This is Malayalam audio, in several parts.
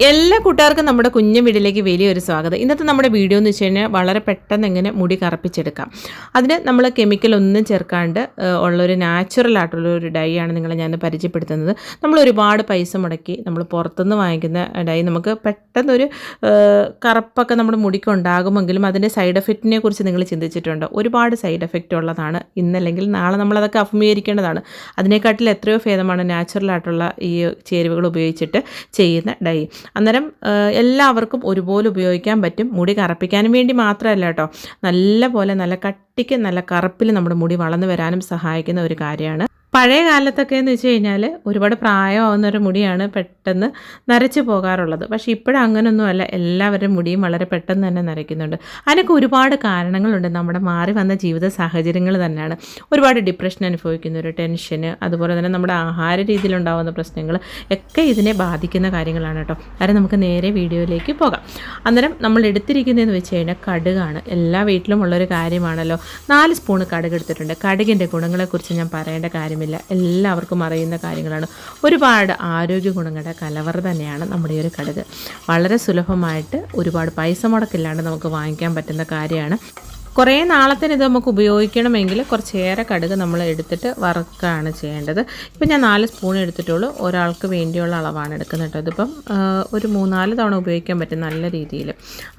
എല്ലാ കൂട്ടുകാർക്കും നമ്മുടെ കുഞ്ഞു വീടിലേക്ക് വലിയൊരു സ്വാഗതം. ഇന്നത്തെ നമ്മുടെ വീഡിയോ എന്ന് വെച്ച് കഴിഞ്ഞാൽ വളരെ പെട്ടെന്ന് എങ്ങനെ മുടി കറപ്പിച്ചെടുക്കാം. അതിന് നമ്മൾ കെമിക്കൽ ഒന്നും ചേർക്കാണ്ട് ഉള്ളൊരു നാച്ചുറൽ ആയിട്ടുള്ള ഒരു ഡൈ ആണ് നിങ്ങളെ ഞാൻ പരിചയപ്പെടുത്തുന്നത്. നമ്മൾ ഒരുപാട് പൈസ മുടക്കി നമ്മൾ പുറത്തുനിന്ന് വാങ്ങിക്കുന്ന ഡൈ നമുക്ക് പെട്ടെന്നൊരു കറുപ്പൊക്കെ നമ്മുടെ മുടിക്ക് ഉണ്ടാകുമെങ്കിലും അതിന്റെ സൈഡ് എഫക്റ്റിനെ കുറിച്ച് നിങ്ങൾ ചിന്തിച്ചിട്ടുണ്ടോ? ഒരുപാട് സൈഡ് എഫക്റ്റ് ഉള്ളതാണ്. ഇന്നല്ലെങ്കിൽ നാളെ നമ്മളതൊക്കെ അഭിമുഖീകരിക്കേണ്ടതാണ്. അതിനെക്കാട്ടിൽ എത്രയോ ഭേദമാണ് നാച്ചുറൽ ആയിട്ടുള്ള ഈ ചേരുവകൾ ഉപയോഗിച്ചിട്ട് ചെയ്യുന്ന ഡൈ. അന്നേരം എല്ലാവർക്കും ഒരുപോലെ ഉപയോഗിക്കാൻ പറ്റും. മുടി കറപ്പിക്കാനും വേണ്ടി മാത്രമല്ല കേട്ടോ. നല്ല പോലെ നല്ല കട്ടിക്ക് നല്ല കറുപ്പിൽ നമ്മുടെ മുടി വളർന്നു വരാനും സഹായിക്കുന്ന ഒരു കാര്യമാണ്. പഴയ കാലത്തൊക്കെ എന്ന് വെച്ച് കഴിഞ്ഞാൽ ഒരുപാട് പ്രായമാവുന്ന ഒരു മുടിയാണ് പെട്ടെന്ന് നരച്ചു പോകാറുള്ളത്. പക്ഷേ ഇപ്പോഴും അങ്ങനെയൊന്നുമല്ല എല്ലാവരുടെയും മുടിയും വളരെ പെട്ടെന്ന് തന്നെ നരയ്ക്കുന്നുണ്ട്. അതിനൊക്കെ ഒരുപാട് കാരണങ്ങളുണ്ട്. നമ്മുടെ മാറി വന്ന ജീവിത സാഹചര്യങ്ങൾ തന്നെയാണ്. ഒരുപാട് ഡിപ്രഷൻ അനുഭവിക്കുന്ന ഒരു ടെൻഷന് അതുപോലെ തന്നെ നമ്മുടെ ആഹാര രീതിയിലുണ്ടാകുന്ന പ്രശ്നങ്ങൾ ഒക്കെ ഇതിനെ ബാധിക്കുന്ന കാര്യങ്ങളാണ് കേട്ടോ. അതായത് നമുക്ക് നേരെ വീഡിയോയിലേക്ക് പോകാം. അന്നേരം നമ്മൾ എടുത്തിരിക്കുന്നതെന്ന് വെച്ച് കഴിഞ്ഞാൽ കടുകാണ്. എല്ലാ വീട്ടിലും ഉള്ളൊരു കാര്യമാണല്ലോ. നാല് സ്പൂണ് കടുക് എടുത്തിട്ടുണ്ട്. കടുകിന്റെ ഗുണങ്ങളെക്കുറിച്ച് ഞാൻ പറയേണ്ട കാര്യമില്ല. എല്ലാവർക്കും അറിയുന്ന കാര്യങ്ങളാണ്. ഒരുപാട് ആരോഗ്യ ഗുണങ്ങളുടെ കലവറ തന്നെയാണ് നമ്മുടെ ഈ ഒരു കടുക്. വളരെ സുലഭമായിട്ട് ഒരുപാട് പൈസ മുടക്കില്ലാണ്ട് നമുക്ക് വാങ്ങിക്കാൻ പറ്റുന്ന കാര്യമാണ്. കുറേ നാളത്തിന് ഇത് നമുക്ക് ഉപയോഗിക്കണമെങ്കിൽ കുറച്ചേറെ കടുക് നമ്മൾ എടുത്തിട്ട് വറുക്കുകയാണ് ചെയ്യേണ്ടത്. ഇപ്പം ഞാൻ നാല് സ്പൂൺ എടുത്തിട്ടുള്ളൂ. ഒരാൾക്ക് വേണ്ടിയുള്ള അളവാണ് എടുക്കുന്നത് കേട്ടോ. ഇതിപ്പം ഒരു മൂന്നാൽ തവണ ഉപയോഗിക്കാൻ പറ്റും നല്ല രീതിയിൽ.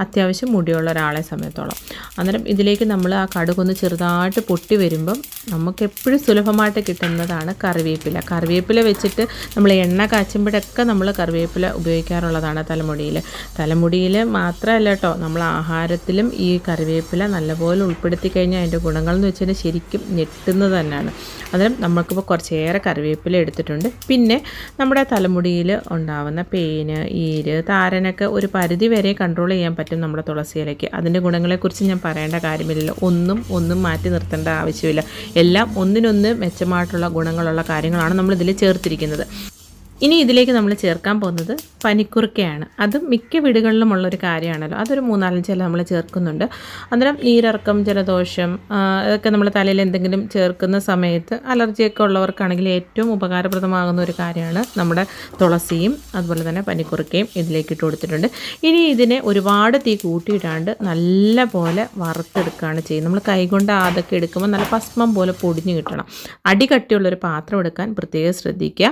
അത്യാവശ്യം മുടിയുള്ള ഒരാളെ സമയത്തോളം. അന്നേരം ഇതിലേക്ക് നമ്മൾ ആ കടുകൊന്ന് ചെറുതായിട്ട് പൊട്ടി വരുമ്പം നമുക്ക് എപ്പോഴും സുലഭമായിട്ട് കിട്ടുന്നതാണ് കറിവേപ്പില. കറിവേപ്പില വെച്ചിട്ട് നമ്മൾ എണ്ണ കാച്ചുമ്പോഴൊക്കെ നമ്മൾ കറിവേപ്പില ഉപയോഗിക്കാറുള്ളതാണ് തലമുടിയിൽ. തലമുടിയിൽ മാത്രമല്ല കേട്ടോ നമ്മൾ ആഹാരത്തിലും ഈ കറിവേപ്പില നല്ലപോലെ ഉൾപ്പെടുത്തി കഴിഞ്ഞാൽ അതിന്റെ ഗുണങ്ങൾ എന്ന് വെച്ചാൽ ശരിക്കും ഞെട്ടുന്നത് തന്നെയാണ്. അതിലും നമുക്കിപ്പോൾ കുറച്ചേറെ കറിവേപ്പില എടുത്തിട്ടുണ്ട്. പിന്നെ നമ്മുടെ തലമുടിയിൽ ഉണ്ടാവുന്ന പേന് ഈര് താരനൊക്കെ ഒരു പരിധി വരെ കൺട്രോൾ ചെയ്യാൻ പറ്റും നമ്മുടെ തുളസിയിലേക്ക് അതിന്റെ ഗുണങ്ങളെക്കുറിച്ച് ഞാൻ പറയേണ്ട കാര്യമില്ലല്ലോ. ഒന്നും ഒന്നും മാറ്റി നിർത്തേണ്ട ആവശ്യമില്ല. എല്ലാം ഒന്നിനൊന്ന് മെച്ചമായിട്ടുള്ള ഗുണങ്ങളുള്ള കാര്യങ്ങളാണ് നമ്മൾ ഇതിൽ ചേർത്തിരിക്കുന്നത്. ഇനി ഇതിലേക്ക് നമ്മൾ ചേർക്കാൻ പോകുന്നത് പനിക്കുറുക്കയാണ്. അത് മിക്ക വീടുകളിലും ഉള്ളൊരു കാര്യമാണല്ലോ. അതൊരു മൂന്നാലഞ്ച് ഇല നമ്മൾ ചേർക്കുന്നുണ്ട്. അന്നേരം നീരിറക്കം ജലദോഷം അതൊക്കെ നമ്മൾ തലയിൽ എന്തെങ്കിലും ചേർക്കുന്ന സമയത്ത് അലർജിയൊക്കെ ഉള്ളവർക്കാണെങ്കിൽ ഏറ്റവും ഉപകാരപ്രദമാകുന്ന ഒരു കാര്യമാണ് നമ്മുടെ തുളസിയും അതുപോലെ തന്നെ പനിക്കുറുക്കയും ഇതിലേക്ക് ഇട്ട് കൊടുത്തിട്ടുണ്ട്. ഇനി ഇതിനെ ഒരുപാട് തീ കൂട്ടിയിടാണ്ട് നല്ല പോലെ വറുത്തെടുക്കുകയാണ് ചെയ്യുന്നത്. നമ്മൾ കൈകൊണ്ട് അതൊക്കെ എടുക്കുമ്പോൾ നല്ല ഭസ്മം പോലെ പൊടിഞ്ഞു കിട്ടണം. അടി കട്ടിയുള്ളൊരു പാത്രം എടുക്കാൻ പ്രത്യേകം ശ്രദ്ധിക്കുക.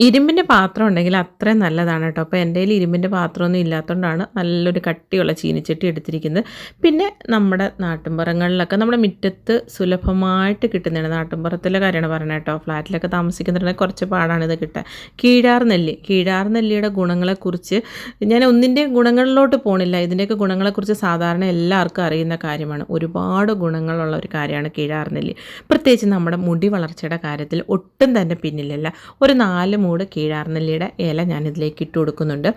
ഇരുമ്പിന്റെ പാത്രം ഉണ്ടെങ്കിൽ അത്രയും നല്ലതാണ് കേട്ടോ. അപ്പോൾ എന്റെ കയ്യിൽ ഇരുമ്പിന്റെ പാത്രമൊന്നും ഇല്ലാത്തതുകൊണ്ടാണ് നല്ലൊരു കട്ടിയുള്ള ചീനിച്ചട്ടി എടുത്തിരിക്കുന്നത്. പിന്നെ നമ്മുടെ നാട്ടിൻപുറങ്ങളിലൊക്കെ നമ്മുടെ മുറ്റത്ത് സുലഭമായിട്ട് കിട്ടുന്നതാണ്. നാട്ടിൻപുറത്തിലെ കാര്യമാണ് പറയുന്നത് കേട്ടോ. ഫ്ലാറ്റിലൊക്കെ താമസിക്കുന്നുണ്ടെങ്കിൽ കുറച്ച് പാടാണിത് ഇത് കിട്ടാൻ. കീഴാർ നെല്ലി. കീഴാർ നെല്ലിയുടെ ഗുണങ്ങളെക്കുറിച്ച് ഞാൻ ഒന്നിന്റെയും ഗുണങ്ങളിലോട്ട് പോണില്ല. ഇതിന്റെയൊക്കെ ഗുണങ്ങളെക്കുറിച്ച് സാധാരണ എല്ലാവർക്കും അറിയുന്ന കാര്യമാണ്. ഒരുപാട് ഗുണങ്ങളുള്ള ഒരു കാര്യമാണ് കീഴാർ നെല്ലി. പ്രത്യേകിച്ച് നമ്മുടെ മുടി വളർച്ചയുടെ കാര്യത്തിൽ ഒട്ടും തന്നെ പിന്നിലല്ല. ഒരു നാല് മൂട് കീഴാർനെല്ലിയുടെ ഇല ഞാനിതിലേക്ക് ഇട്ട് കൊടുക്കുന്നുണ്ട്.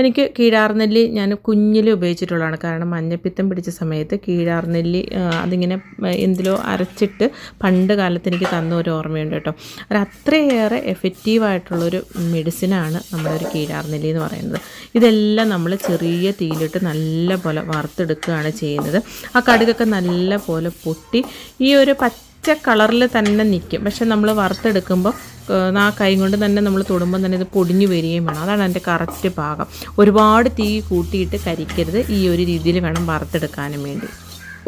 എനിക്ക് കീഴാർനെല്ലി ഞാൻ കുഞ്ഞിൽ ഉപയോഗിച്ചിട്ടുള്ളതാണ്. കാരണം മഞ്ഞപ്പിത്തം പിടിച്ച സമയത്ത് കീഴാർനെല്ലി അതിങ്ങനെ എന്തിലോ അരച്ചിട്ട് പണ്ട് കാലത്ത് എനിക്ക് തന്ന ഒരു ഓർമ്മയുണ്ട് കേട്ടോ. അത് അത്രയേറെ എഫക്റ്റീവായിട്ടുള്ളൊരു മെഡിസിനാണ് നമ്മുടെ ഒരു കീഴാർനെല്ലി എന്ന് പറയുന്നത്. ഇതെല്ലാം നമ്മൾ ചെറിയ തീയിലിട്ട് നല്ല പോലെ വറുത്തെടുക്കുകയാണ് ചെയ്യുന്നത്. ആ കടുകൊക്കെ നല്ല പോലെ പൊട്ടി ഈ ഒരു പച്ച കളറിൽ തന്നെ നിൽക്കും പക്ഷെ നമ്മൾ വറുത്തെടുക്കുമ്പോൾ ആ കൈ കൊണ്ട് തന്നെ നമ്മൾ തൊടുമ്പോൾ തന്നെ ഇത് പൊടിഞ്ഞു വരികയും വേണം. അതാണ് അതിന്റെ കറക്റ്റ് ഭാഗം. ഒരുപാട് തീ കൂട്ടിയിട്ട് കരിക്കരുത് ഈ ഒരു രീതിയിൽ വേണം വറുത്തെടുക്കാനും വേണ്ടി.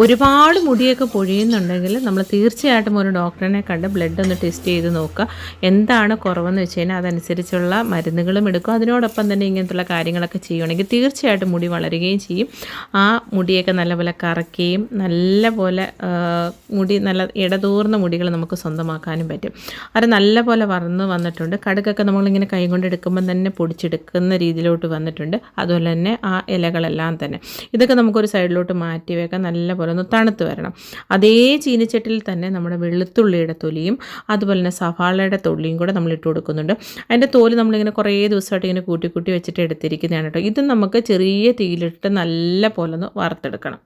ഒരുപാട് മുടിയൊക്കെ പൊഴിയുന്നുണ്ടെങ്കിൽ നമ്മൾ തീർച്ചയായിട്ടും ഒരു ഡോക്ടറിനെ കണ്ട് ബ്ലഡ് ഒന്ന് ടെസ്റ്റ് ചെയ്ത് നോക്കുക. എന്താണ് കുറവെന്ന് വെച്ച് കഴിഞ്ഞാൽ അതനുസരിച്ചുള്ള മരുന്നുകളും എടുക്കും അതിനോടൊപ്പം തന്നെ ഇങ്ങനത്തുള്ള കാര്യങ്ങളൊക്കെ ചെയ്യുകയാണെങ്കിൽ തീർച്ചയായിട്ടും മുടി വളരുകയും ചെയ്യും. ആ മുടിയൊക്കെ നല്ലപോലെ കറക്കുകയും നല്ലപോലെ മുടി നല്ല ഇടതൂർന്ന മുടികൾ നമുക്ക് സ്വന്തമാക്കാനും പറ്റും. അത് നല്ലപോലെ വറന്ന് വന്നിട്ടുണ്ട്. കടുക്കൊക്കെ നമ്മളിങ്ങനെ കൈ കൊണ്ട് എടുക്കുമ്പോൾ തന്നെ പൊടിച്ചെടുക്കുന്ന രീതിയിലോട്ട് വന്നിട്ടുണ്ട്. അതുപോലെ തന്നെ ആ ഇലകളെല്ലാം തന്നെ. ഇതൊക്കെ നമുക്കൊരു സൈഡിലോട്ട് മാറ്റി വെക്കാം. നല്ലപോലെ ഒന്ന് തണുത്ത് വരണം. അതേ ചീനിച്ചട്ടിയിൽ തന്നെ നമ്മുടെ വെളുത്തുള്ളിയുടെ തൊലിയും അതുപോലെ തന്നെ സവാളയുടെ തൊലിയും കൂടെ നമ്മൾ ഇട്ട് കൊടുക്കുന്നുണ്ട്. അതിന്റെ തോൽ നമ്മളിങ്ങനെ കുറേ ദിവസമായിട്ട് ഇങ്ങനെ കൂട്ടി കൂട്ടി വെച്ചിട്ട് എടുത്തിരിക്കുന്നതാണ് കേട്ടോ. ഇത് നമുക്ക് ചെറിയ തീയിലിട്ട് നല്ല പോലെ ഒന്ന് വറുത്തെടുക്കണം.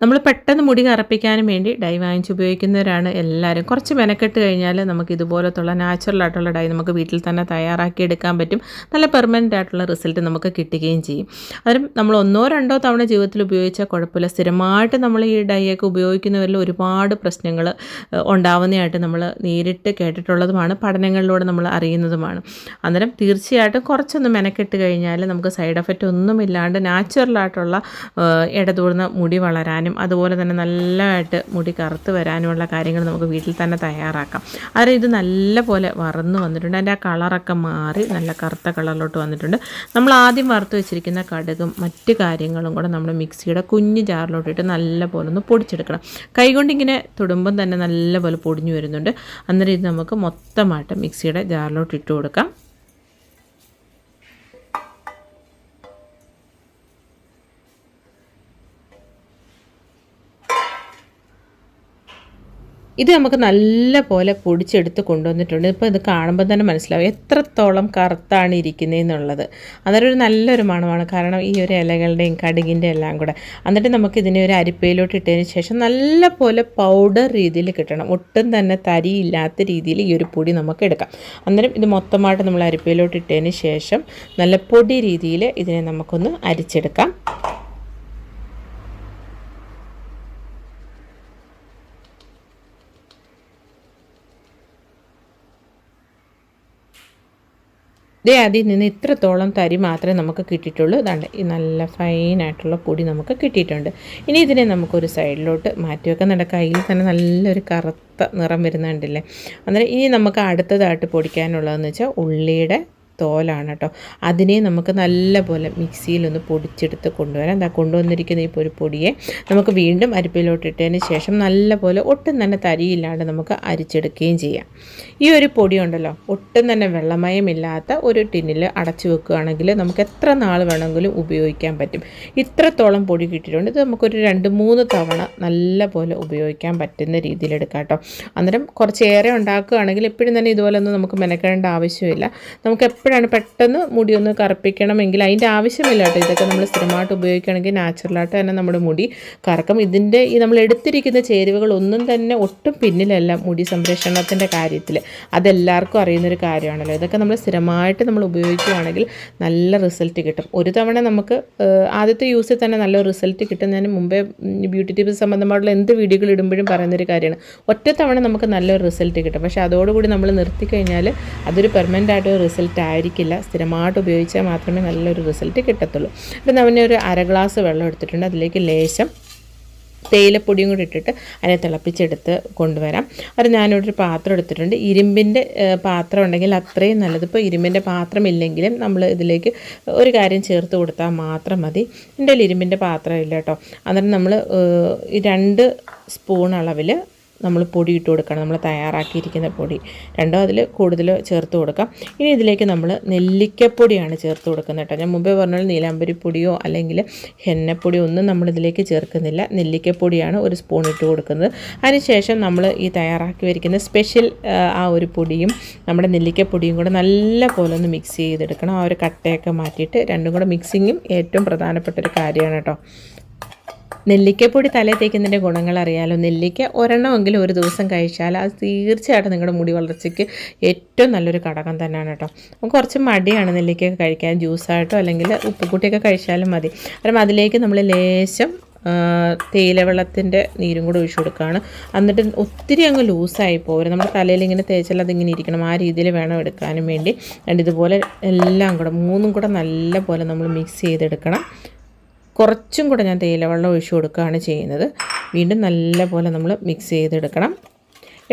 നമ്മൾ പെട്ടെന്ന് മുടി കറപ്പിക്കാനും വേണ്ടി ഡൈ വാങ്ങിച്ച് ഉപയോഗിക്കുന്നവരാണ് എല്ലാവരും. കുറച്ച് മെനക്കെട്ട് കഴിഞ്ഞാൽ നമുക്ക് ഇതുപോലത്തുള്ള നാച്ചുറൽ ആയിട്ടുള്ള ഡൈ നമുക്ക് വീട്ടിൽ തന്നെ തയ്യാറാക്കി എടുക്കാൻ പറ്റും. നല്ല പെർമനന്റ് ആയിട്ടുള്ള റിസൾട്ട് നമുക്ക് കിട്ടുകയും ചെയ്യും. അതും നമ്മൾ ഒന്നോ രണ്ടോ തവണ ജീവിതത്തിൽ ഉപയോഗിച്ചാൽ കുഴപ്പമില്ല. സ്ഥിരമായിട്ട് നമ്മൾ ഈ ഡൈയൊക്കെ ഉപയോഗിക്കുന്നവരിൽ ഒരുപാട് പ്രശ്നങ്ങൾ ഉണ്ടാവുന്നതായിട്ട് നമ്മൾ നേരിട്ട് കേട്ടിട്ടുള്ളതുമാണ്. പഠനങ്ങളിലൂടെ നമ്മൾ അറിയുന്നതുമാണ്. അന്നേരം തീർച്ചയായിട്ടും കുറച്ചൊന്ന് മെനക്കെട്ട് കഴിഞ്ഞാൽ നമുക്ക് സൈഡ് എഫക്റ്റ് ഒന്നുമില്ലാണ്ട് നാച്ചുറലായിട്ടുള്ള ഇടതൂർന്ന മുടി വരാനും അതുപോലെ തന്നെ നല്ലതായിട്ട് മുടി കറുത്ത് വരാനുമുള്ള കാര്യങ്ങൾ നമുക്ക് വീട്ടിൽ തന്നെ തയ്യാറാക്കാം. അത് ഇത് നല്ല പോലെ വറന്ന് വന്നിട്ടുണ്ട്. അതിന്റെ ആ കളറൊക്കെ മാറി നല്ല കറുത്ത കളറിലോട്ട് വന്നിട്ടുണ്ട്. നമ്മൾ ആദ്യം വറുത്ത് വെച്ചിരിക്കുന്ന കടുകും മറ്റ് കാര്യങ്ങളും കൂടെ നമ്മൾ മിക്സിയുടെ കുഞ്ഞ് ജാറിലോട്ടിട്ട് നല്ല പോലെ ഒന്ന് പൊടിച്ചെടുക്കണം. കൈകൊണ്ട് ഇങ്ങനെ തൊടുമ്പം തന്നെ നല്ല പോലെ പൊടിഞ്ഞു വരുന്നുണ്ട്. അന്നേരം ഇത് നമുക്ക് മൊത്തമായിട്ട് മിക്സിയുടെ ജാറിലോട്ട് ഇട്ട് കൊടുക്കാം. ഇത് നമുക്ക് നല്ല പോലെ പൊടിച്ചെടുത്ത് കൊണ്ടുവന്നിട്ടുണ്ട്. ഇപ്പോൾ ഇത് കാണുമ്പോൾ തന്നെ മനസ്സിലാവും എത്രത്തോളം കറുത്താണ് ഇരിക്കുന്നതെന്നുള്ളത് അതൊരു നല്ലൊരു മണമാണ്. കാരണം ഈ ഒരു ഇലകളുടെയും കടുകിന്റെ എല്ലാം കൂടെ. എന്നിട്ട് നമുക്ക് ഇതിനെ ഒരു അരിപ്പയിലോട്ട് ഇട്ടതിന് ശേഷം നല്ല പോലെ പൗഡർ രീതിയിൽ കിട്ടണം. ഒട്ടും തന്നെ തരിയില്ലാത്ത രീതിയിൽ ഈ ഒരു പൊടി നമുക്ക് എടുക്കാം. അന്നേരം ഇത് മൊത്തമായിട്ട് നമ്മൾ അരിപ്പയിലോട്ട് ഇട്ടതിന് ശേഷം നല്ല പൊടി രീതിയിൽ ഇതിനെ നമുക്കൊന്ന് അരിച്ചെടുക്കാം. ദേ അതിൽ നിന്ന് ഇത്രത്തോളം തരി മാത്രമേ നമുക്ക് കിട്ടിയിട്ടുള്ളൂ. ഇതാണ്ട് ഈ നല്ല ഫൈനായിട്ടുള്ള പൊടി നമുക്ക് കിട്ടിയിട്ടുണ്ട്. ഇനി ഇതിനെ നമുക്കൊരു സൈഡിലോട്ട് മാറ്റി വെക്കാം നമ്മുടെ കയ്യിൽ തന്നെ നല്ലൊരു കറുത്ത നിറം വരുന്നുണ്ടല്ലേ? അന്നേരം ഇനി നമുക്ക് അടുത്തതായിട്ട് പൊടിക്കാനുള്ളതെന്ന് വെച്ചാൽ ഉള്ളിയുടെ തോലാണ് കേട്ടോ. അതിനെ നമുക്ക് നല്ലപോലെ മിക്സിയിലൊന്ന് പൊടിച്ചെടുത്ത് കൊണ്ടുവരാം. എന്താ കൊണ്ടുവന്നിരിക്കുന്ന ഈ ഒരു പൊടിയെ നമുക്ക് വീണ്ടും അരിപ്പിലോട്ടിട്ടതിന് ശേഷം നല്ലപോലെ ഒട്ടും തന്നെ തരിയില്ലാണ്ട് നമുക്ക് അരിച്ചെടുക്കുകയും ചെയ്യാം. ഈ ഒരു പൊടി ഉണ്ടല്ലോ ഒട്ടും തന്നെ വെള്ളമയമില്ലാത്ത ഒരു ടിന്നിൽ അടച്ചു വെക്കുകയാണെങ്കിൽ നമുക്ക് എത്ര നാൾ വേണമെങ്കിലും ഉപയോഗിക്കാൻ പറ്റും. ഇത്രത്തോളം പൊടി കിട്ടിയിട്ടുണ്ട്. ഇത് നമുക്കൊരു രണ്ട് മൂന്ന് തവണ നല്ലപോലെ ഉപയോഗിക്കാൻ പറ്റുന്ന രീതിയിലെടുക്കാം കേട്ടോ. അന്നേരം കുറച്ചേറെ ഉണ്ടാക്കുകയാണെങ്കിൽ എപ്പോഴും തന്നെ ഇതുപോലെ ഒന്നും നമുക്ക് മെനക്കേണ്ട ആവശ്യമില്ല. നമുക്ക് എപ്പോഴാണ് പെട്ടെന്ന് മുടി ഒന്ന് കറുപ്പിക്കണമെങ്കിൽ അതിന്റെ ആവശ്യമില്ല കേട്ടോ. ഇതൊക്കെ നമ്മൾ സ്ഥിരമായിട്ട് ഉപയോഗിക്കുകയാണെങ്കിൽ നാച്ചുറലായിട്ട് തന്നെ നമ്മുടെ മുടി കറക്കും. ഇതിന്റെ ഈ നമ്മൾ എടുത്തിരിക്കുന്ന ചേരുവകൾ ഒന്നും തന്നെ ഒട്ടും പിന്നിലല്ല മുടി സംരക്ഷണത്തിന്റെ കാര്യത്തിൽ. അതെല്ലാവർക്കും അറിയുന്നൊരു കാര്യമാണല്ലോ. ഇതൊക്കെ നമ്മൾ സ്ഥിരമായിട്ട് നമ്മൾ ഉപയോഗിക്കുകയാണെങ്കിൽ നല്ല റിസൾട്ട് കിട്ടും. ഒരു തവണ നമുക്ക് ആദ്യത്തെ യൂസിൽ തന്നെ നല്ല റിസൾട്ട് കിട്ടുന്നതിന് മുമ്പേ ബ്യൂട്ടി ടിപ്സ് സംബന്ധമായിട്ടുള്ള എന്ത് വീഡിയോകൾ ഇടുമ്പോഴും പറയുന്നൊരു കാര്യമാണ്. ഒറ്റ തവണ നമുക്ക് നല്ലൊരു റിസൾട്ട് കിട്ടും. പക്ഷേ അതോടുകൂടി നമ്മൾ നിർത്തി കഴിഞ്ഞാൽ അതൊരു പെർമനന്റ് ആയിട്ട് റിസൾട്ട് ആയിരിക്കില്ല. സ്ഥിരമായിട്ട് ഉപയോഗിച്ചാൽ മാത്രമേ നല്ലൊരു റിസൾട്ട് കിട്ടത്തുള്ളൂ. അപ്പം അവനെ ഒരു അര ഗ്ലാസ് വെള്ളം എടുത്തിട്ടുണ്ട്. അതിലേക്ക് ലേശം തേയിലപ്പൊടിയും കൂടി ഇട്ടിട്ട് അതിനെ തിളപ്പിച്ചെടുത്ത് കൊണ്ടുവരാം. അത് ഞാനിവിടെ ഒരു പാത്രം എടുത്തിട്ടുണ്ട്. ഇരുമ്പിന്റെ പാത്രം ഉണ്ടെങ്കിൽ അത്രയും നല്ലത്. ഇപ്പോൾ ഇരുമ്പിന്റെ പാത്രം ഇല്ലെങ്കിലും നമ്മൾ ഇതിലേക്ക് ഒരു കാര്യം ചേർത്ത് കൊടുത്താൽ മാത്രം മതി. എന്റെ ഇരുമ്പിന്റെ പാത്രം ഇല്ല കേട്ടോ. അന്നേരം നമ്മൾ രണ്ട് സ്പൂൺ അളവിൽ നമ്മൾ പൊടി ഇട്ട് കൊടുക്കണം. നമ്മൾ തയ്യാറാക്കിയിരിക്കുന്ന പൊടി. രണ്ടോ അതിൽ കൂടുതൽ ചേർത്ത് കൊടുക്കാം. ഇനി ഇതിലേക്ക് നമ്മൾ നെല്ലിക്കപ്പൊടിയാണ് ചേർത്ത് കൊടുക്കുന്നത് കേട്ടോ. ഞാൻ മുമ്പേ പറഞ്ഞാൽ നീലാമ്പരിപ്പൊടിയോ അല്ലെങ്കിൽ ഹെന്നപ്പൊടിയോ ഒന്നും നമ്മളിതിലേക്ക് ചേർക്കുന്നില്ല. നെല്ലിക്കപ്പൊടിയാണ് ഒരു സ്പൂൺ ഇട്ട് കൊടുക്കുന്നത്. അതിനുശേഷം നമ്മൾ ഈ തയ്യാറാക്കി വരിക്കുന്ന സ്പെഷ്യൽ ആ ഒരു പൊടിയും നമ്മുടെ നെല്ലിക്കപ്പൊടിയും കൂടെ നല്ല പോലെ ഒന്ന് മിക്സ് ചെയ്തെടുക്കണം. ആ ഒരു കട്ടയൊക്കെ മാറ്റിയിട്ട് രണ്ടും കൂടെ മിക്സിങ്ങും ഏറ്റവും പ്രധാനപ്പെട്ട ഒരു കാര്യമാണ് കേട്ടോ. നെല്ലിക്കപ്പൊടി തലേ തേക്കുന്നതിന്റെ ഗുണങ്ങൾ അറിയാലോ. നെല്ലിക്ക ഒരെണ്ണമെങ്കിലും ഒരു ദിവസം കഴിച്ചാൽ അത് തീർച്ചയായിട്ടും നിങ്ങളുടെ മുടി വളർച്ചയ്ക്ക് ഏറ്റവും നല്ലൊരു ഘടകം തന്നെയാണ് കേട്ടോ. കുറച്ച് മടിയാണ് നെല്ലിക്കയൊക്കെ കഴിക്കാൻ. ജ്യൂസായിട്ടോ അല്ലെങ്കിൽ ഉപ്പുകൂട്ടിയൊക്കെ കഴിച്ചാലും മതി. കാരണം അതിലേക്ക് നമ്മൾ ലേശം തേയിലവെള്ളത്തിന്റെ നീരും കൂടെ ഒഴിച്ചു കൊടുക്കുകയാണ്. എന്നിട്ട് ഒത്തിരി അങ്ങ് ലൂസായി പോകരുത്. നമ്മുടെ തലയിൽ ഇങ്ങനെ തേച്ചാൽ അതിങ്ങനെ ഇരിക്കണം. ആ രീതിയിൽ വേണം എടുക്കാനും വേണ്ടി. ഇതുപോലെ എല്ലാം കൂടെ മൂന്നും കൂടെ നല്ല പോലെ നമ്മൾ മിക്സ് ചെയ്തെടുക്കണം. കുറച്ചും കൂടെ ഞാൻ തേയിലവെള്ളം ഒഴിച്ചു കൊടുക്കുകയാണ് ചെയ്യുന്നത്. വീണ്ടും നല്ലപോലെ നമ്മൾ മിക്സ് ചെയ്തെടുക്കണം.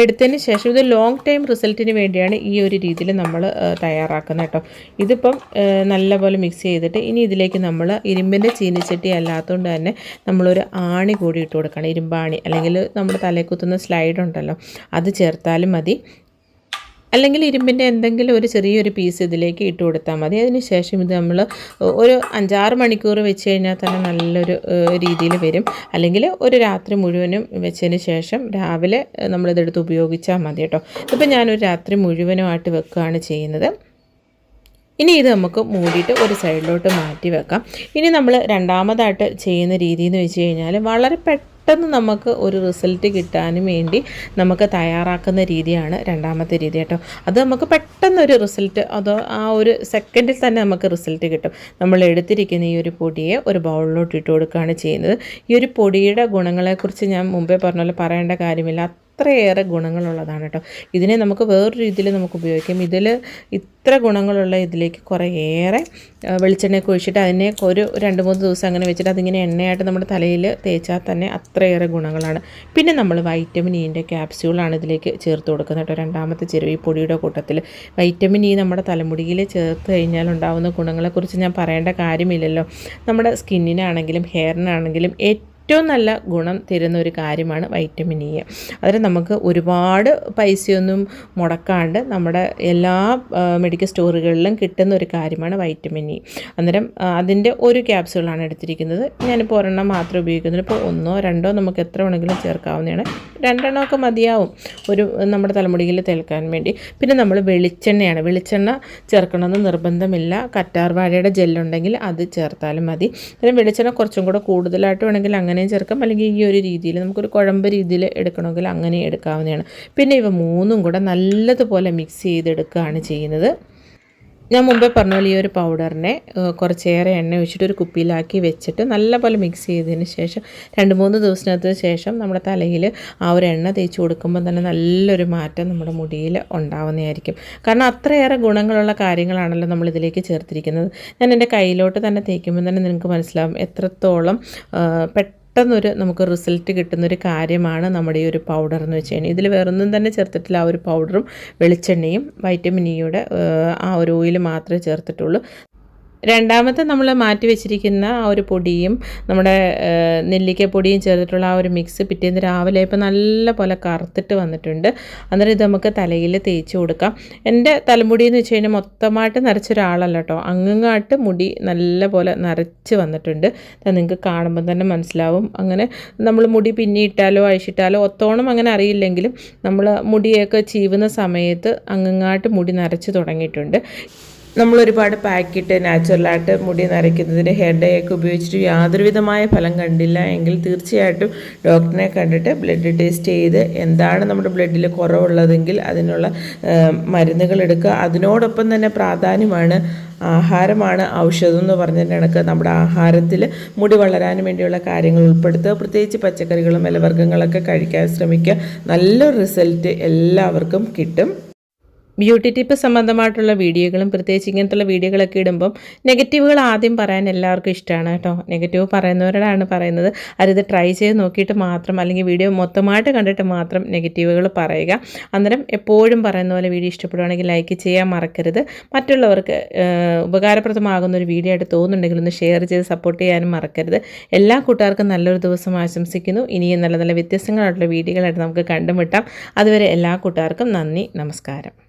എടുത്തതിന് ശേഷം ഇത് ലോങ് ടൈം റിസൾട്ടിന് വേണ്ടിയാണ് ഈ ഒരു രീതിയിൽ നമ്മൾ തയ്യാറാക്കുന്നത് കേട്ടോ. ഇതിപ്പം നല്ലപോലെ മിക്സ് ചെയ്തിട്ട് ഇനി ഇതിലേക്ക് നമ്മൾ ഇരുമ്പിന്റെ ചീനിച്ചട്ടി അല്ലാത്തതുകൊണ്ട് തന്നെ നമ്മളൊരു ആണി കൂടി ഇട്ട് കൊടുക്കണം. ഇരുമ്പാണി അല്ലെങ്കിൽ നമ്മൾ തലേക്കുത്തുന്ന കുത്തുന്ന സ്ലൈഡ് ഉണ്ടല്ലോ അത് ചേർത്താലും മതി. അല്ലെങ്കിൽ ഇരുമ്പിന്റെ എന്തെങ്കിലും ഒരു ചെറിയൊരു പീസ് ഇതിലേക്ക് ഇട്ട് കൊടുത്താൽ മതി. അതിന് ശേഷം ഇത് നമ്മൾ ഒരു അഞ്ചാറ് മണിക്കൂർ വെച്ച് കഴിഞ്ഞാൽ തന്നെ നല്ലൊരു രീതിയിൽ വരും. അല്ലെങ്കിൽ ഒരു രാത്രി മുഴുവനും വെച്ചതിന് ശേഷം രാവിലെ നമ്മളിതെടുത്ത് ഉപയോഗിച്ചാൽ മതി കേട്ടോ. ഇപ്പം ഞാനൊരു രാത്രി മുഴുവനുമായിട്ട് വെക്കുകയാണ് ചെയ്യുന്നത്. ഇനി ഇത് നമുക്ക് മൂടിയിട്ട് ഒരു സൈഡിലോട്ട് മാറ്റി വെക്കാം. ഇനി നമ്മൾ രണ്ടാമതായിട്ട് ചെയ്യുന്ന രീതി എന്ന് വെച്ച് കഴിഞ്ഞാൽ വളരെ പെട്ടെന്ന് നമുക്ക് ഒരു റിസൾട്ട് കിട്ടാനും വേണ്ടി നമുക്ക് തയ്യാറാക്കുന്ന രീതിയാണ് രണ്ടാമത്തെ രീതി കേട്ടോ. അത് നമുക്ക് പെട്ടെന്ന് ഒരു റിസൾട്ട് അതോ ആ ഒരു സെക്കൻഡിൽ തന്നെ നമുക്ക് റിസൾട്ട് കിട്ടും. നമ്മൾ എടുത്തിരിക്കുന്ന ഈ ഒരു പൊടിയെ ഒരു ബൗളിലോട്ട് ഇട്ട് കൊടുക്കുകയാണ് ചെയ്യുന്നത്. ഈ ഒരു പൊടിയുടെ ഗുണങ്ങളെക്കുറിച്ച് ഞാൻ മുമ്പേ പറഞ്ഞ പോലെ പറയേണ്ട കാര്യമില്ല. അത്രയേറെ ഗുണങ്ങളുള്ളതാണ് കേട്ടോ. ഇതിനെ നമുക്ക് വേറൊരു രീതിയിൽ നമുക്ക് ഉപയോഗിക്കാം. ഇതിൽ ഇത്ര ഗുണങ്ങളുള്ള ഇതിലേക്ക് കുറേയേറെ വെളിച്ചെണ്ണയൊക്കെ ഒഴിച്ചിട്ട് അതിനെ ഒരു രണ്ട് മൂന്ന് ദിവസം അങ്ങനെ വെച്ചിട്ട് അതിങ്ങനെ എണ്ണയായിട്ട് നമ്മുടെ തലയിൽ തേച്ചാൽ തന്നെ അത്രയേറെ ഗുണങ്ങളാണ്. പിന്നെ നമ്മൾ വൈറ്റമിൻ ഇന്റെ ക്യാപ്സ്യൂളാണ് ഇതിലേക്ക് ചേർത്ത് കൊടുക്കുന്നത് കേട്ടോ. രണ്ടാമത്തെ ചെരുവ് ഈ പൊടിയുടെ കൂട്ടത്തിൽ. വൈറ്റമിൻ ഇ നമ്മുടെ തലമുടിയിൽ ചേർത്ത് കഴിഞ്ഞാൽ ഉണ്ടാകുന്ന ഗുണങ്ങളെക്കുറിച്ച് ഞാൻ പറയേണ്ട കാര്യമില്ലല്ലോ. നമ്മുടെ സ്കിന്നിനാണെങ്കിലും ഹെയറിനാണെങ്കിലും ഏറ്റവും ഏറ്റവും നല്ല ഗുണം തരുന്ന ഒരു കാര്യമാണ് വൈറ്റമിൻ ഇ അതിന് നമുക്ക് ഒരുപാട് പൈസയൊന്നും മുടക്കാണ്ട് നമ്മുടെ എല്ലാ മെഡിക്കൽ സ്റ്റോറുകളിലും കിട്ടുന്ന ഒരു കാര്യമാണ് വൈറ്റമിൻ ഇ അന്നേരം അതിന്റെ ഒരു ക്യാപ്സ്യൂളാണ് എടുത്തിരിക്കുന്നത്. ഞാനിപ്പോൾ ഒരെണ്ണം മാത്രം ഉപയോഗിക്കുന്നത് ഇപ്പോൾ ഒന്നോ രണ്ടോ നമുക്ക് എത്ര വേണമെങ്കിലും ചേർക്കാവുന്നതാണ്. രണ്ടെണ്ണമൊക്കെ മതിയാവും ഒരു നമ്മുടെ തലമുടിയിൽ തേൽക്കാൻ വേണ്ടി. പിന്നെ നമ്മൾ വെളിച്ചെണ്ണയാണ്. വെളിച്ചെണ്ണ ചേർക്കണമെന്ന് നിർബന്ധമില്ല. കറ്റാർവാഴയുടെ ജെല്ലുണ്ടെങ്കിൽ അത് ചേർത്താലും മതി. പിന്നെ വെളിച്ചെണ്ണ കുറച്ചും കൂടെ കൂടുതലായിട്ട് വേണമെങ്കിൽ അങ്ങനെ അങ്ങനെയും ചേർക്കാം. അല്ലെങ്കിൽ ഈ ഒരു രീതിയിൽ നമുക്കൊരു കുഴമ്പ് രീതിയിൽ എടുക്കണമെങ്കിൽ അങ്ങനെ എടുക്കാവുന്നതാണ്. പിന്നെ ഇവ മൂന്നും കൂടെ നല്ലതുപോലെ മിക്സ് ചെയ്തെടുക്കുകയാണ് ചെയ്യുന്നത്. ഞാൻ മുമ്പേ പറഞ്ഞ പോലെ ഈ ഒരു പൗഡറിനെ കുറച്ചേറെ എണ്ണ ഒഴിച്ചിട്ട് ഒരു കുപ്പിയിലാക്കി വെച്ചിട്ട് നല്ലപോലെ മിക്സ് ചെയ്തതിന് ശേഷം രണ്ട് മൂന്ന് ദിവസത്തിനകത്ത് ശേഷം നമ്മുടെ തലയിൽ ആ ഒരു എണ്ണ തേച്ച് കൊടുക്കുമ്പോൾ തന്നെ നല്ലൊരു മാറ്റം നമ്മുടെ മുടിയിൽ ഉണ്ടാവുന്നതായിരിക്കും. കാരണം അത്രയേറെ ഗുണങ്ങളുള്ള കാര്യങ്ങളാണല്ലോ നമ്മൾ ഇതിലേക്ക് ചേർത്തിരിക്കുന്നത്. ഞാൻ എന്റെ കയ്യിലോട്ട് തന്നെ തേക്കുമ്പോൾ തന്നെ നിങ്ങൾക്ക് മനസ്സിലാവും എത്രത്തോളം പെട്ടെന്ന് പെട്ടെന്നൊരു നമുക്ക് റിസൾട്ട് കിട്ടുന്നൊരു കാര്യമാണ് നമ്മുടെ ഈ ഒരു പൗഡർ എന്ന് വെച്ച് കഴിഞ്ഞാൽ. ഇതിൽ വേറൊന്നും തന്നെ ചേർത്തിട്ടില്ല. ആ ഒരു പൗഡറും വെളിച്ചെണ്ണയും വൈറ്റമിൻ ഇയുടെ ആ ഒരു ഓയിൽ മാത്രമേ ചേർത്തിട്ടുള്ളൂ. രണ്ടാമത്തെ നമ്മൾ മാറ്റി വെച്ചിരിക്കുന്ന ആ ഒരു പൊടിയും നമ്മുടെ നെല്ലിക്ക പൊടിയും ചേർത്തിട്ടുള്ള ആ ഒരു മിക്സ് പിറ്റേന്ന് രാവിലെ ഇപ്പോൾ നല്ല പോലെ കറുത്തിട്ട് വന്നിട്ടുണ്ട്. അന്നേരം ഇത് നമുക്ക് തലയിൽ തേച്ച് കൊടുക്കാം. എന്റെ തലമുടി എന്ന് വെച്ച് കഴിഞ്ഞാൽ മൊത്തമായിട്ട് നരച്ച ഒരാളല്ല കേട്ടോ. അങ്ങങ്ങാട്ട് മുടി നല്ല പോലെ നിറച്ച് വന്നിട്ടുണ്ട്. നിങ്ങൾക്ക് കാണുമ്പോൾ തന്നെ മനസ്സിലാവും. അങ്ങനെ നമ്മൾ മുടി പിന്നിയിട്ടാലോ അഴിച്ചിട്ടാലോ ഒത്തോണം അങ്ങനെ അറിയില്ലെങ്കിലും നമ്മൾ മുടിയൊക്കെ ചീവുന്ന സമയത്ത് അങ്ങങ്ങാട്ട് മുടി നിറച്ച് തുടങ്ങിയിട്ടുണ്ട്. നമ്മളൊരുപാട് പാക്കിട്ട് നാച്ചുറലായിട്ട് മുടി നരയ്ക്കുന്നതിന് ഹെയർ ഡേ ഒക്കെ ഉപയോഗിച്ചിട്ട് യാതൊരുവിധമായ ഫലം കണ്ടില്ല എങ്കിൽ തീർച്ചയായിട്ടും ഡോക്ടറിനെ കണ്ടിട്ട് ബ്ലഡ് ടെസ്റ്റ് ചെയ്ത് എന്താണ് നമ്മുടെ ബ്ലഡിൽ കുറവുള്ളതെങ്കിൽ അതിനുള്ള മരുന്നുകൾ എടുക്കുക. അതിനോടൊപ്പം തന്നെ പ്രാധാന്യമാണ് ആഹാരമാണ് ഔഷധം എന്ന് പറഞ്ഞതിന്റെ കണക്ക് നമ്മുടെ ആഹാരത്തിൽ മുടി വളരാൻ വേണ്ടിയുള്ള കാര്യങ്ങൾ ഉൾപ്പെടുത്തുക. പ്രത്യേകിച്ച് പച്ചക്കറികളും ഇലവർഗങ്ങളൊക്കെ കഴിക്കാൻ ശ്രമിക്കുക. നല്ലൊരു റിസൾട്ട് എല്ലാവർക്കും കിട്ടും. ബ്യൂട്ടി ടിപ്പ് സംബന്ധമായിട്ടുള്ള വീഡിയോകളും പ്രത്യേകിച്ച് ഇങ്ങനത്തുള്ള വീഡിയോകളൊക്കെ ഇടുമ്പം നെഗറ്റീവുകൾ ആദ്യം പറയാൻ എല്ലാവർക്കും ഇഷ്ടമാണ് കേട്ടോ. നെഗറ്റീവ് പറയുന്നവരോടാണ് പറയുന്നത്. അത് ട്രൈ ചെയ്ത് നോക്കിയിട്ട് മാത്രം അല്ലെങ്കിൽ വീഡിയോ മൊത്തമായിട്ട് കണ്ടിട്ട് മാത്രം നെഗറ്റീവുകൾ പറയുക. അന്നേരം എപ്പോഴും പറയുന്ന പോലെ വീഡിയോ ഇഷ്ടപ്പെടുകയാണെങ്കിൽ ലൈക്ക് ചെയ്യാൻ മറക്കരുത്. മറ്റുള്ളവർക്ക് ഉപകാരപ്രദമാകുന്ന ഒരു വീഡിയോ ആയിട്ട് തോന്നുന്നുണ്ടെങ്കിൽ ഒന്ന് ഷെയർ ചെയ്ത് സപ്പോർട്ട് ചെയ്യാനും മറക്കരുത്. എല്ലാ കൂട്ടുകാർക്കും നല്ലൊരു ദിവസം ആശംസിക്കുന്നു. ഇനിയും നല്ല നല്ല വ്യത്യസ്തങ്ങളായിട്ടുള്ള വീഡിയോകളായിട്ട് നമുക്ക് കണ്ടുമുട്ടാം. അതുവരെ എല്ലാ കൂട്ടുകാർക്കും നന്ദി നമസ്കാരം.